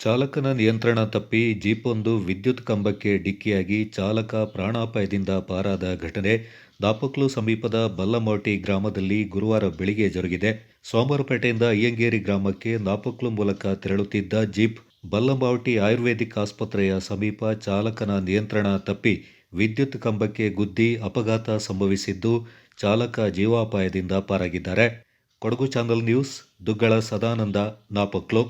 ಚಾಲಕನ ನಿಯಂತ್ರಣ ತಪ್ಪಿ ಜೀಪೊಂದು ವಿದ್ಯುತ್ ಕಂಬಕ್ಕೆ ಡಿಕ್ಕಿಯಾಗಿ ಚಾಲಕ ಪ್ರಾಣಾಪಾಯದಿಂದ ಪಾರಾದ ಘಟನೆ ದಾಪಕ್ಲು ಸಮೀಪದ ಬಲ್ಲಮೋಟಿ ಗ್ರಾಮದಲ್ಲಿ ಗುರುವಾರ ಬೆಳಿಗ್ಗೆ ಜರುಗಿದೆ. ಸೋಮವಾರಪೇಟೆಯಿಂದ ಅಯ್ಯಂಗೇರಿ ಗ್ರಾಮಕ್ಕೆ ನಾಪಕ್ಲು ಮೂಲಕ ತೆರಳುತ್ತಿದ್ದ ಜೀಪ್ ಬಲ್ಲಮಾವಟಿ ಆಯುರ್ವೇದಿಕ್ ಆಸ್ಪತ್ರೆಯ ಸಮೀಪ ಚಾಲಕನ ನಿಯಂತ್ರಣ ತಪ್ಪಿ ವಿದ್ಯುತ್ ಕಂಬಕ್ಕೆ ಗುದ್ದಿ ಅಪಘಾತ ಸಂಭವಿಸಿದ್ದು ಚಾಲಕ ಜೀವಾಪಾಯದಿಂದ ಪಾರಾಗಿದ್ದಾರೆ. Kodagu channel news, Duggala Sadananda, Napoklu.